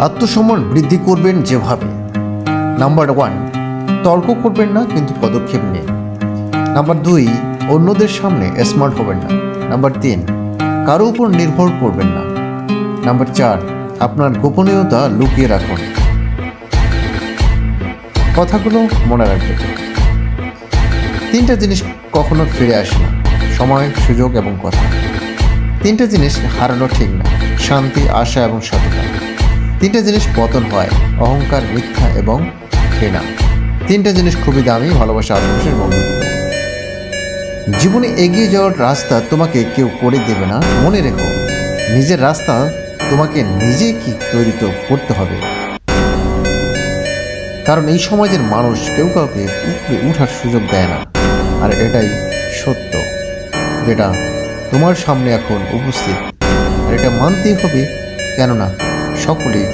আত্মসম্মান বৃদ্ধি করবেন যেভাবে। নাম্বার ওয়ান তর্ক করবেন না, কিন্তু পদক্ষেপ নিন। নাম্বার দুই, অন্যদের সামনে স্মার্ট হবেন না। নাম্বার তিন, কারও উপর নির্ভর করবেন না। নাম্বার চার, আপনার গোপনীয়তা লুকিয়ে রাখুন। কথাগুলো মনে রাখবেন। তিনটা জিনিস কখনো ফিরে আসে না। সময়, সুযোগ এবং কথা। তিনটা জিনিস হারানো ঠিক না। শান্তি, আশা এবং সততা। তিনটা জিনিস পতন হয়, অহংকার, মিথ্যা এবং ঘৃণা। তিনটা জিনিস খুবই দামি, ভালোবাসা, আত্মবিশ্বাস বন্ধুত্ব। জীবনে এগিয়ে যাওয়ার রাস্তা তোমাকে কেউ করে দেবে না, মনে রেখো। নিজের রাস্তা তোমাকে নিজে কি তৈরি করতে হবে। কারণ এই সমাজের মানুষ কেউ কাউকে উপরে উঠার সুযোগ দেয় না। আর এটাই সত্য, যেটা তোমার সামনে এখন উপস্থিত। এটা মানতেই হবে, কেননা সকলেই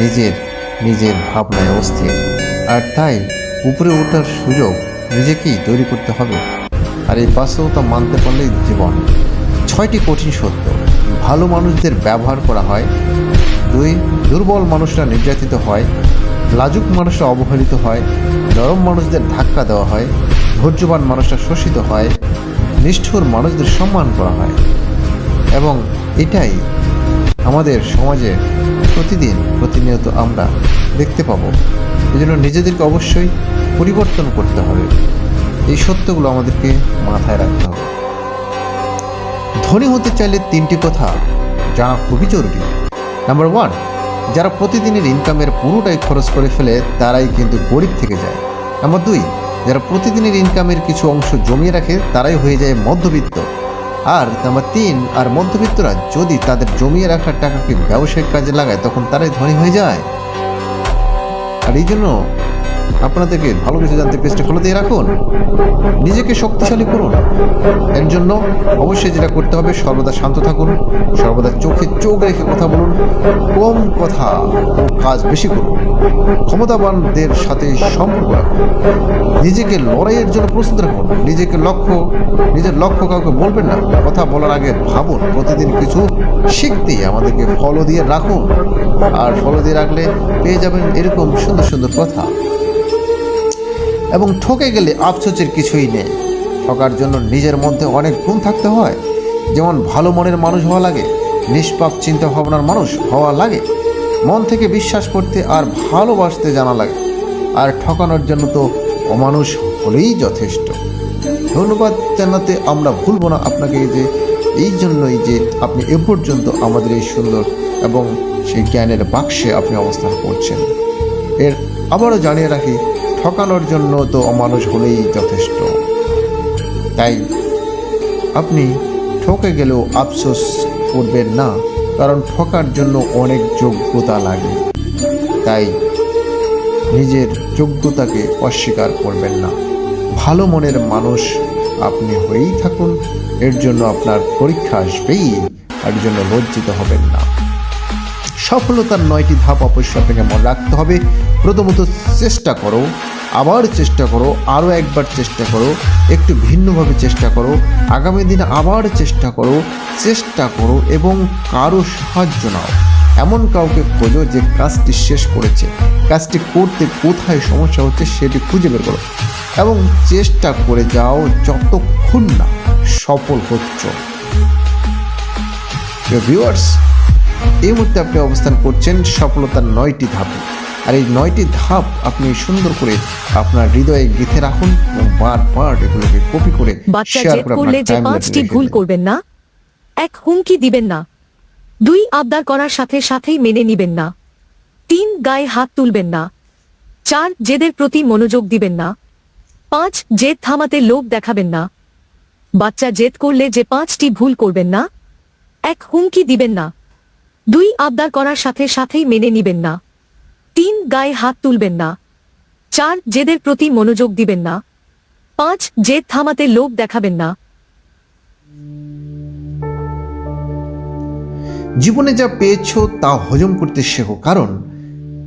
নিজের নিজের ভাবনায় অস্থির। আর তাই উপরে ওঠার সুযোগ নিজেকেই তৈরি করতে হবে। আর এই বাস্তবতা মানতে পারলেই জীবন। ছয়টি কঠিন সত্য। ভালো মানুষদের ব্যবহার করা হয়। দুই, দুর্বল মানুষরা নির্যাতিত হয়। লাজুক মানুষরা অবহেলিত হয়। নরম মানুষদের ধাক্কা দেওয়া হয়। ধৈর্যবান মানুষরা শোষিত হয়। নিষ্ঠুর মানুষদের সম্মান করা হয়। এবং এটাই আমাদের সমাজে প্রতিদিন প্রতিনিয়ত আমরা দেখতে পাবো। এই জন্য নিজেদেরকে অবশ্যই পরিবর্তন করতে হবে। এই সত্যগুলো আমাদেরকে মাথায় রাখতে হবে। ধনী হতে চাইলে তিনটি কথা জানা খুবই জরুরি। নাম্বার ওয়ান যারা প্রতিদিনের ইনকামের পুরোটাই খরচ করে ফেলে, তারাই কিন্তু গরিব থেকে যায়। নাম্বার দুই, যারা প্রতিদিনের ইনকামের কিছু অংশ জমিয়ে রাখে, তারাই হয়ে যায় মধ্যবিত্ত। আর নাম্বার তিন, আর মধ্যবিত্তরা যদি তাদের জমিয়ে রাখার টাকাকে ব্যবসায়িক কাজে লাগায়, তখন তারাই ধনী হয়ে যায়। আর এই জন্য আপনাদেরকে ভালো কিছু জানতে পেজটা ফলো দিয়ে রাখুন। নিজেকে শক্তিশালী করুন। এর জন্য অবশ্যই যেটা করতে হবে, সর্বদা শান্ত থাকুন, সর্বদা চোখে চোখ রেখে কথা বলুন, কম কথা কাজ বেশি করুন। ক্ষমতাবানদের সাথে সম্পর্ক রাখুন। নিজেকে লড়াইয়ের জন্য প্রস্তুত রাখুন। নিজেকে লক্ষ্য, নিজের লক্ষ্য কাউকে বলবেন না। কথা বলার আগে ভাবুন, প্রতিদিন কিছু শিখতেই আমাদেরকে ফলো দিয়ে রাখুন। আর ফলো দিয়ে রাখলে পেয়ে যাবেন এরকম সুন্দর সুন্দর কথা। এবং ঠকে গেলে আফসোসের কিছুই নেই। ঠকার জন্য নিজের মধ্যে অনেক গুণ থাকতে হয়। যেমন ভালো মনের মানুষ হওয়া লাগে, নিষ্পাপ চিন্তা ভাবনার মানুষ হওয়া লাগে, মন থেকে বিশ্বাস করতে আর ভালোবাসতে জানা লাগে। আর ঠকানোর জন্য তো অমানুষ হলেই যথেষ্ট। ধন্যবাদ জানাতে আমরা ভুলবো না আপনাকে যে এই জন্যই যে আপনি এ পর্যন্ত আমাদের এই সুন্দর এবং সেই জ্ঞানের বাক্সে আপনি অবস্থান করছেন। এর আবারও জানিয়ে রাখি ঠকানোর জন্য তো অমানুষ হলেই যথেষ্ট। তাই আপনি ঠকে গেলেও আফসোস করবেন না, কারণ ঠকার জন্য অনেক যোগ্যতা লাগে। তাই নিজের যোগ্যতাকে অস্বীকার করবেন না। ভালো মনের মানুষ আপনি হয়েই থাকুন, এর জন্য আপনার পরীক্ষা আসবেই এর জন্য লজ্জিত হবেন না। সফলতার নয়টি ধাপ অবশ্যই আপনাকে মনে রাখতে হবে। প্রথমত চেষ্টা করো, আবার চেষ্টা করো, আরও একবার চেষ্টা করো, একটু ভিন্নভাবে চেষ্টা করো, আগামী দিনে আবার চেষ্টা করো চেষ্টা করো এবং কারও সাহায্য নাও। এমন কাউকে খোঁজো যে কাজটি শেষ করেছে। কাজটি করতে কোথায় সমস্যা হচ্ছে সেটি খুঁজে বের করো এবং চেষ্টা করে যাও যতক্ষণ না সফল হচ্ছ। ভিউয়ার্স এই মুহূর্তে আপনি অবস্থান করছেন সফলতার নয়টি ধাপে। আর এই নয়টি ধাপ আপনি সুন্দর করে আপনার হৃদয়ে গেঁথে রাখুন এবং বারবার এগুলোকে কপি করে শেয়ার করে করলে যে পাঁচটি ভুল করবেন না এক হুমকি দিবেন না দুই আবদার করার সাথে সাথেই মেনে নিবেন না তিন গায়ে হাত তুলবেন না চার জেদের প্রতি মনোযোগ দিবেন না পাঁচ জেদ থামাতে লোভ দেখাবেন না বাচ্চা জেদ করলে যে পাঁচটি ভুল করবেন না এক হুমকি দিবেন না। দুই আবদার করার সাথে সাথেই মেনে নিবেন না। তিন, গায়ে হাত তুলবেন না। চার, জেদের প্রতি মনোযোগ দিবেন না। পাঁচ, জেদ থামাতে লোভ দেখাবেন না। জীবনে যা পেয়েছ তা হজম করতে শেখো, কারণ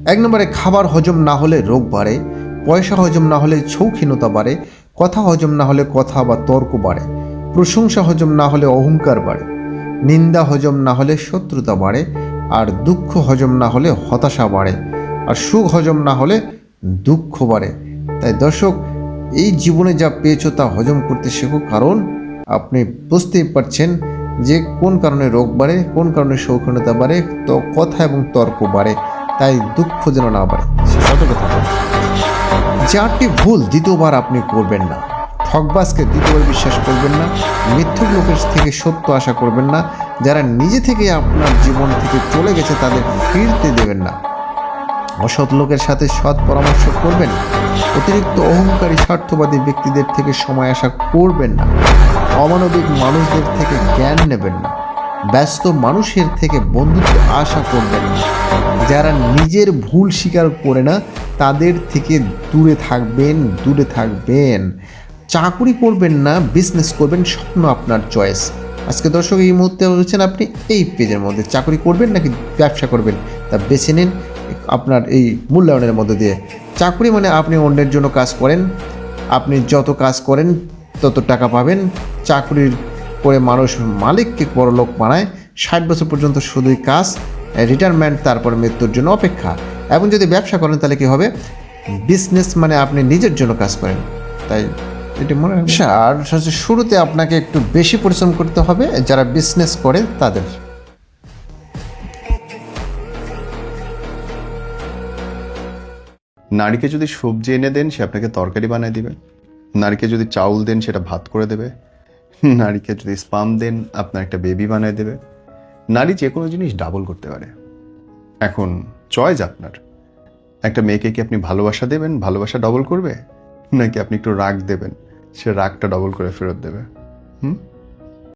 এক নম্বরে খাবার হজম না হলে রোগ বাড়ে, পয়সা হজম না হলে শৌখিনতা বাড়ে, কথা হজম না হলে কথা বা তর্ক বাড়ে, প্রশংসা হজম না হলে অহংকার বাড়ে। নিন্দা হজম না হলে শত্রুতা বাড়ে, আর দুঃখ হজম না হলে হতাশা বাড়ে, আর সুখ হজম না হলে দুঃখ বাড়ে। তাই দর্শক, এই জীবনে যা পেয়েছ তা হজম করতে শেখো, কারণ আপনি বুঝতেই পারছেন যে কোন কারণে রোগ বাড়ে, কোন কারণে সৌখিনতা বাড়ে, তো কথা এবং তর্ক বাড়ে, তাই দুঃখ যেন না বাড়ে। চারটি ভুল দ্বিতীয়বার আপনি করবেন না। ঠকবাজকে দ্বিতীয়বার বিশ্বাস করবেন না, মিথ্যুক লোকের থেকে সত্য আশা করবেন না, যারা নিজে থেকে আপনার জীবন থেকে চলে গেছে তাদের ফিরতে দেবেন না। অসৎ লোকের সাথে সৎ পরামর্শ করবেন, অতিরিক্ত অহংকারী স্বার্থবাদী ব্যক্তিদের থেকে সময় আশা করবেন না, অমানবিক মানুষদের থেকে জ্ঞান নেবেন না, ব্যস্ত মানুষের থেকে বন্ধুত্ব আশা করবেন না। যারা নিজের ভুল স্বীকার করে না, তাদের থেকে দূরে থাকবেন দূরে থাকবেন। চাকুরি করবেন না বিজনেস করবেন স্বপ্ন আপনার চয়েস আজকে দর্শক, এই মুহূর্তে রয়েছেন আপনি, এই পেজের মধ্যে। চাকরি করবেন নাকি ব্যবসা করবেন, তা বেছে নিন আপনার এই মূল্যায়নের মধ্যে দিয়ে। চাকরি মানে আপনি অন্যের জন্য কাজ করেন, আপনি যত কাজ করেন, তত টাকা পাবেন। চাকরির করে মানুষ মালিককে বড় লোক বানায় ষাট বছর পর্যন্ত শুধুই কাজ রিটায়ারমেন্ট তারপর মৃত্যুর জন্য অপেক্ষা। এবং যদি ব্যবসা করেন, তাহলে কী হবে? বিজনেস মানে আপনি নিজের জন্য কাজ করেন। তাই এটি মনে হয় আর হচ্ছে শুরুতে আপনাকে একটু বেশি পরিশ্রম করতে হবে যারা বিজনেস করে তাদের। নারীকে যদি সবজি এনে দেন সে আপনাকে তরকারি বানিয়ে দিবে। নারীকে যদি চাউল দেন সেটা ভাত করে দেবে। নারীকে যদি স্পাম দেন আপনার একটা বেবি বানিয়ে দেবে। নারী যে কোনো জিনিস ডাবল করতে পারে। এখন চয়েস আপনার। একটা মেয়েকে কি আপনি ভালোবাসা দেবেন? ভালোবাসা ডবল করবে? নাকি আপনি একটু রাগ দেবেন? সে রাগটা ডবল করে ফেরত দেবে। হুম?